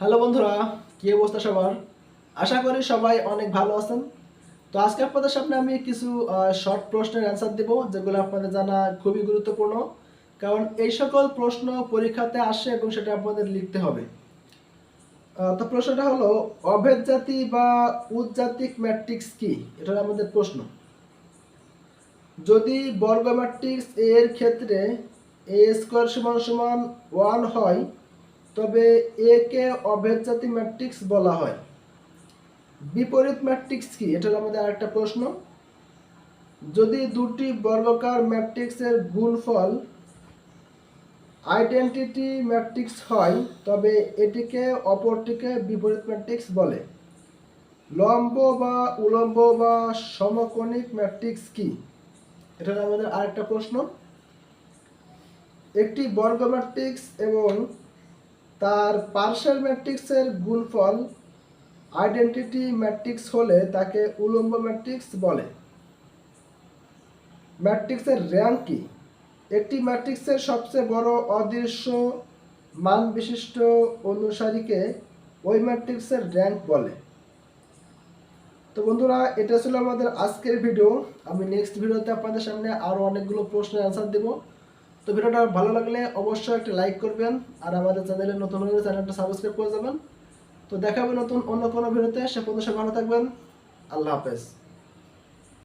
Hello বন্ধুরা, কি অবস্থা সবার? আশা করি সবাই অনেক ভালো আছেন। তো আজকে আপনাদের সামনে আমি কিছু শর্ট প্রশ্নের অ্যান্সার দেব, যেগুলো আপনাদের জানা খুবই গুরুত্বপূর্ণ। কারণ এই সকল প্রশ্ন পরীক্ষাতে আসে এবং সেটা আপনাদের লিখতে হবে। তো প্রশ্নটা হলো, অভেদ জাতি বা উৎজাতিক ম্যাট্রিক্স কি? এটা আমাদের প্রশ্ন। যদি বর্গ ম্যাট্রিক্স এর ক্ষেত্রে এ স্কোয়ার সমান সমান ওয়ান হয় তবে এ কে অভেদজাতি ম্যাট্রিক্স বলা হয়। বিপরীত ম্যাট্রিক্স কি? এটা আমাদের আরেকটা প্রশ্ন। যদি দুটি বর্গকার ম্যাট্রিক্সের গুণফল আইডেন্টিটি ম্যাট্রিক্স হয়, তবে এটিকে অপরটিকে বিপরীত ম্যাট্রিক্স বলে। লম্ব বা উলম্ব বা সমকোণিক ম্যাট্রিক্স কি? এটা আমাদের আরেকটা প্রশ্ন। একটি বর্গ ম্যাট্রিক্স এবং তার পার্শ্বের ম্যাট্রিক্সের গুণফল আইডেন্টিটি ম্যাট্রিক্স হলে তাকে উলম্ব ম্যাট্রিক্স বলে। ম্যাট্রিক্সের র্যাঙ্ক কি? একটি ম্যাট্রিক্সের সবচেয়ে বড় অদৃশ্য মান বিশিষ্ট অনুসারীকে ওই ম্যাট্রিক্সের র্যাঙ্ক বলে। তো বন্ধুরা, এটা ছিল আমাদের আজকের ভিডিও আমি নেক্সট ভিডিওতে আপনাদের সামনে আরও অনেকগুলো প্রশ্নের অ্যান্সার দেবো। তো ভিডিওটা ভালো লাগলে অবশ্যই একটা লাইক করবেন আর আমাদের চ্যানেলে নতুন হলে চ্যানেলটা সাবস্ক্রাইব করে যাবেন। তো দেখাবে নতুন অন্য কোনো ভিডিওতে, সে পর্যন্ত ভালো থাকবেন। আল্লাহ হাফেজ।